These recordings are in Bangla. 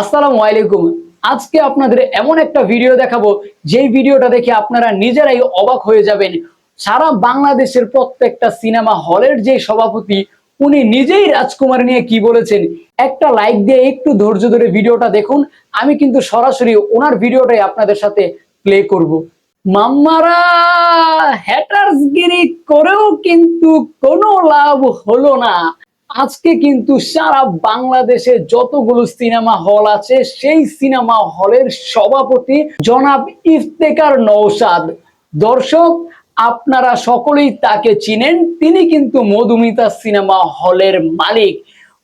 আসসালামু আলাইকুম। আজকে আপনাদের এমন একটা ভিডিও দেখাবো, যেই ভিডিওটা দেখে আপনারা নিজেরাই অবাক হয়ে যাবেন। সারা বাংলাদেশের প্রত্যেকটা সিনেমা হলের যে সভাপতি, উনি নিজেই রাজকুমার নিয়ে কি বলেছেন? একটা লাইক দিয়ে একটু ধৈর্য ধরে ভিডিওটা দেখুন। আমি কিন্তু সরাসরি ওনার ভিডিওটাই আপনাদের সাথে প্লে করব। মাম্মারা হ্যাটার্স গিরি করেও কিন্তু কোনো লাভ হলো না। আজকে কিন্তু সারা বাংলাদেশে যতগুলো সিনেমা হল আছে, সেই সিনেমা হলের সভাপতি জনাব ইফতেকার নৌসাদ দর্শক, আপনারা সকলেই তাকে চিনেন, তিনি কিন্তু মধুমিতা সিনেমা হলের মালিক।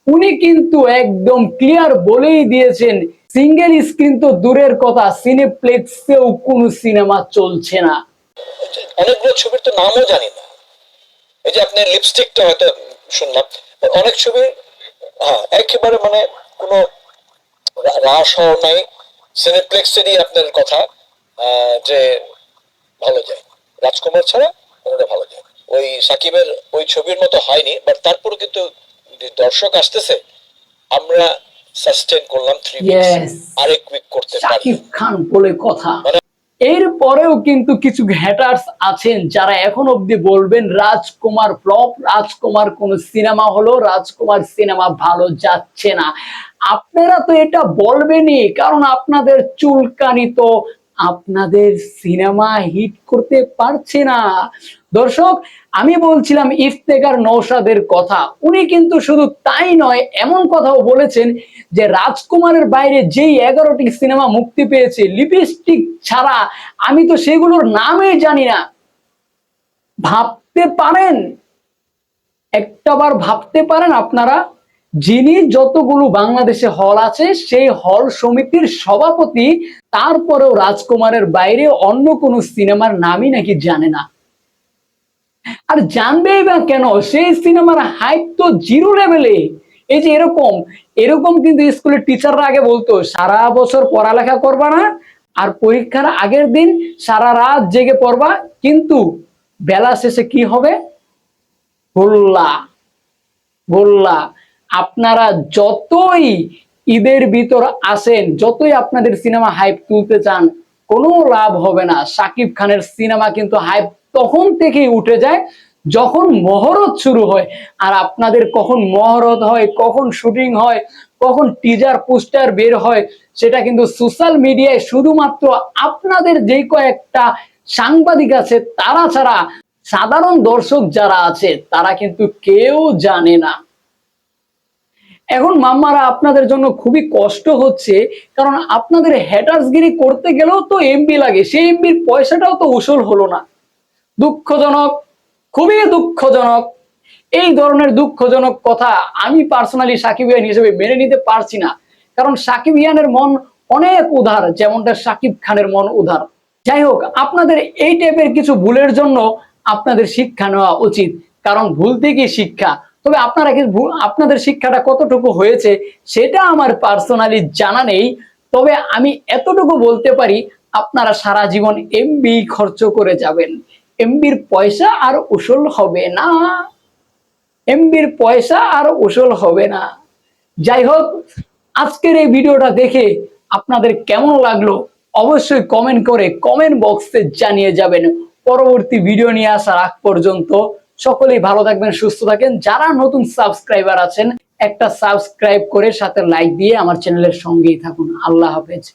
উনি কিন্তু একদম ক্লিয়ার বলেই দিয়েছেন সিঙ্গেল স্ক্রিন তো দূরের কথা সিনেপ্লেক্সেও কোনো সিনেমা চলছে না। অনেকগুলো ছবির তো নামও জানি না। এই যে আপনার লিপস্টিকটা হয়তো শুনলাম অনেক ছবি হ্যাঁ একেবারে মানে কোনো রাস হওয়া নাই। সিনেপ্লেক্সেরই আপনার কথা যে ভালো যায়। রাজকুমার ছাড়া ওনারা ভালো যায়। ওই সাকিবের ওই ছবির মতো হয়নি বাট তারপরে কিন্তু দর্শক আসতেছে আমরা সাস্টেন করলাম থ্রি Yes. আরেক উইক করতে পারি শাকিব খান বলে কথা। মানে- এর পরেও কিন্তু কিছু হ্যাটার্স আছেন যারা এখন অব্দি বলবেন, রাজকুমার ফ্লপ রাজকুমার কোন সিনেমা হলো, রাজকুমার সিনেমা ভালো যাচ্ছে না। আপনারা তো এটা বলবেনই, কারণ আপনাদের চুলকানি তো আপনাদের সিনেমা হিট করতে পারছে না। দর্শক, আমি বলছিলাম ইফতেকার নৌসাদের কথা। উনি কিন্তু শুধু তাই নয়, এমন কথাও বলেছেন যে রাজকুমারের বাইরে যেই এগারোটি সিনেমা মুক্তি পেয়েছে, লিপস্টিক ছাড়া, আমি তো সেগুলোর নামই জানি না। ভাবতে পারেন? একটাবার ভাবতে পারেন আপনারা? যিনি যতগুলো বাংলাদেশে হল আছে, সেই হল সমিতির সভাপতি, তারপরেও রাজকুমারের বাইরে অন্য কোনো সিনেমার নামই নাকি জানে না। আর জানবেই বা কেন, সেই সিনেমার হাইপ তো জিরো লেভেলে। এই যে এরকম এরকম কিন্তু স্কুলের টিচাররা আগে বলতো, সারা বছর পড়ালেখা করবা না, আর পরীক্ষার আগের দিন সারা রাত জেগে পড়বা, কিন্তু বেলা শেষে কি হবে? গোল্লা গোল্লা আপনারা যতই ঈদের ভিতর আসেন, যতই আপনাদের সিনেমা হাইপ তুলতে চান, কোনো লাভ হবে না। সাকিব খানের সিনেমা কিন্তু হাইপ তখন থেকেই উঠে যায়, যখন মহরত শুরু হয়। আর আপনাদের কখন মহরত হয়, কখন শুটিং হয়, কখন টিজার পোস্টার বের হয়, সেটা কিন্তু সোশ্যাল মিডিয়ায় শুধুমাত্র আপনাদের যে কয়েকটা সাংবাদিক আছে, তারা ছাড়া সাধারণ দর্শক যারা আছে, তারা কিন্তু কেউ জানে না। এখন মাম্মারা আপনাদের জন্য খুবই কষ্ট হচ্ছে, কারণ আপনাদের হ্যাটার্সগিরি করতে গেলেও তো এমবি লাগে, সেই এমবির পয়সাটাও তো উসুল হলো না। দুঃখজনক, খুবই দুঃখজনক। এই ধরনের দুঃখজনক কথা আমি পার্সোনালি সাকিব ইয়ান হিসেবে মেনে নিতে পারছি না, কারণ সাকিব ইয়ানের মন অনেক উদার, যেমনটা সাকিব খানের মন উদার। যাই হোক, আপনাদের এই টাইপের কিছু ভুলের জন্য আপনাদের শিক্ষা নেওয়া উচিত, কারণ ভুল থেকেই শিক্ষা। তবে আপনারা কি আপনাদের শিক্ষাটা কতটুকু হয়েছে সেটা আমার পার্সোনালি জানা নেই। তবে আমি এতটুকু বলতে পারি, আপনারা সারা জীবন এমবি খরচ করে যাবেন। এমবির পয়সা আর উসুল হবে না। এমবির পয়সা আর উসুল হবে না। যাই হোক, আজকের এই ভিডিওটা দেখে আপনাদের কেমন লাগল অবশ্যই কমেন্ট করে কমেন্ট বক্সে জানিয়ে যাবেন। পরবর্তী ভিডিও নিয়ে আসার আগ পর্যন্ত সকলেই ভালো থাকবেন, সুস্থ থাকেন। যারা নতুন সাবস্ক্রাইবার আছেন, একটা সাবস্ক্রাইব করে সাথে লাইক দিয়ে আমার চ্যানেলের সঙ্গেই থাকুন। আল্লাহ হাফেজ।